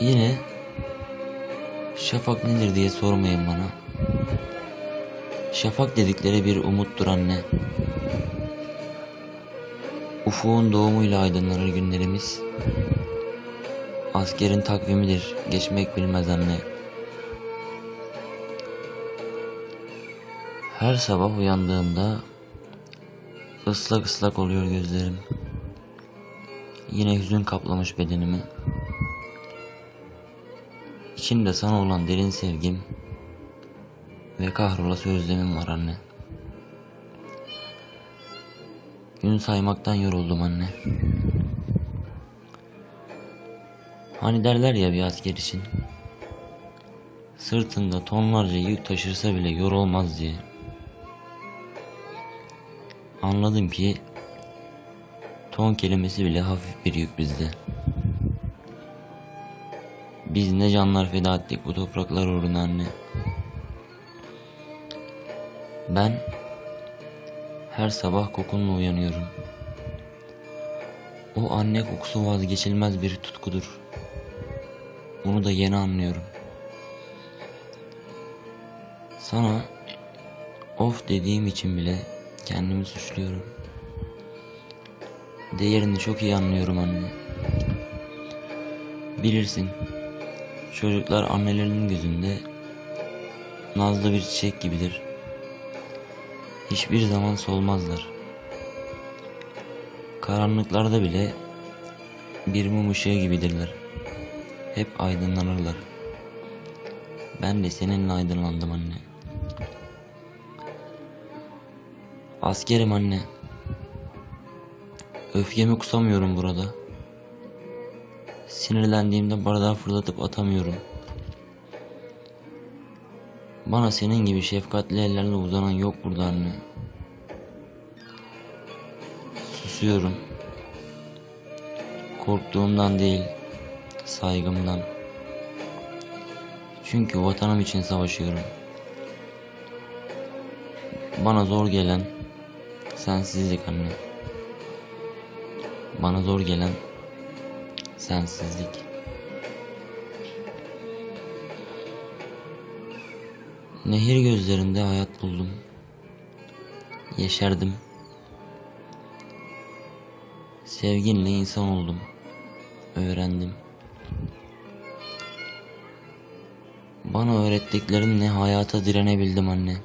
Yine şafak nedir diye sormayın bana. Şafak dedikleri bir umuttur anne. Ufuğun doğumuyla aydınlanır günlerimiz. Askerin takvimidir, geçmek bilmez anne. Her sabah uyandığımda ıslak ıslak oluyor gözlerim. Yine hüzün kaplamış bedenimi. İçimde sana olan derin sevgim ve kahrolası özlemim var anne. Gün saymaktan yoruldum anne. Hani derler ya bir asker için. Sırtında tonlarca yük taşırsa bile yorulmaz diye. Anladım ki ton kelimesi bile hafif bir yük bizde. Biz ne canlar feda ettik bu topraklar uğruna anne. Ben her sabah kokunla uyanıyorum. O anne kokusu vazgeçilmez bir tutkudur. Bunu da yeni anlıyorum. Sana of dediğim için bile kendimi suçluyorum. Değerini çok iyi anlıyorum anne. Bilirsin, çocuklar annelerinin gözünde nazlı bir çiçek gibidir. Hiçbir zaman solmazlar. Karanlıklarda bile bir mum ışığı gibidirler. Hep aydınlanırlar. Ben de seninle aydınlandım anne. Askerim anne. Öfkemi kusamıyorum burada. Sinirlendiğimde bardağı fırlatıp atamıyorum. Bana senin gibi şefkatli ellerle uzanan yok burada anne. Susuyorum. Korktuğumdan değil, saygımdan. Çünkü vatanım için savaşıyorum. Bana zor gelen sensizlik anne. Bana zor gelen sensizlik. Nehir gözlerinde hayat buldum. Yeşerdim. Sevginle insan oldum. Öğrendim. Bana öğrettiklerinle hayata direnebildim anne.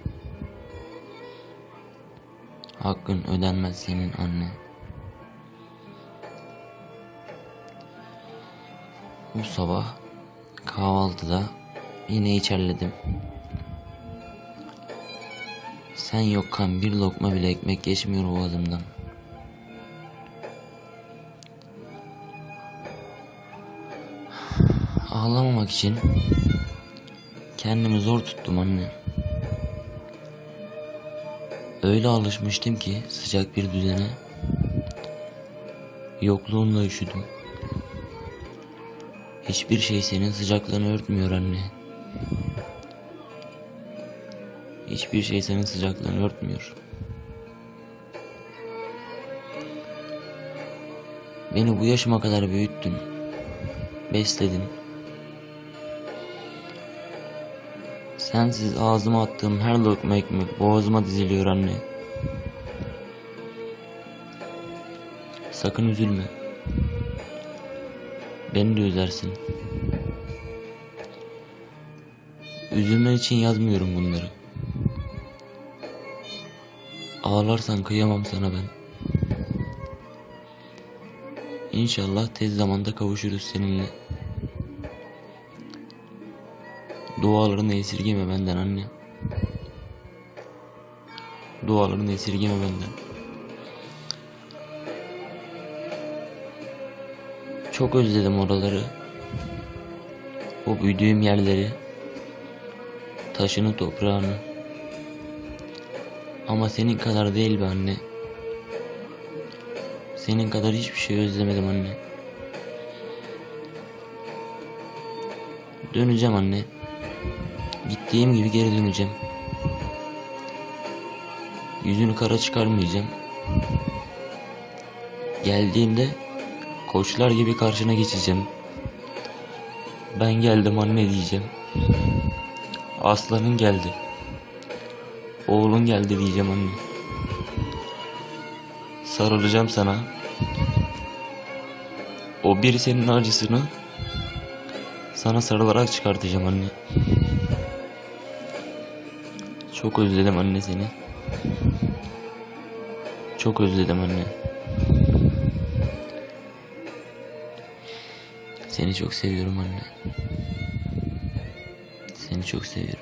Hakkın ödenmez senin anne. Bu sabah kahvaltıda yine içerledim. Sen yokken bir lokma bile ekmek geçmiyor boğazımdan. Ağlamamak için kendimi zor tuttum anne. Öyle alışmıştım ki sıcak bir düzene. Yokluğunla üşüdüm. Hiçbir şey senin sıcaklığını örtmüyor anne. Hiçbir şey senin sıcaklığını örtmüyor. Beni bu yaşıma kadar büyüttün. Besledin. Sensiz ağzıma attığım her lokma ekmek boğazıma diziliyor anne. Sakın üzülme. Beni de üzersin. Üzülmen için yazmıyorum bunları. Ağlarsan kıyamam sana ben. İnşallah tez zamanda kavuşuruz seninle. Dualarını esirgeme benden anne. Dualarını esirgeme benden. Çok özledim oraları. O büyüdüğüm yerleri. Taşını toprağını. Ama senin kadar değil be anne. Senin kadar hiçbir şey özlemedim anne. Döneceğim anne. Gittiğim gibi geri döneceğim. Yüzünü kara çıkarmayacağım. Geldiğinde koçlar gibi karşına geçeceğim. Ben geldim anne diyeceğim. Aslanın geldi. Oğlun geldi diyeceğim anne. Sarılacağım sana. O bir senin acısını sana sarılarak çıkartacağım anne. Çok özledim anne seni. Çok özledim anne. Seni çok seviyorum anne. Seni çok seviyorum.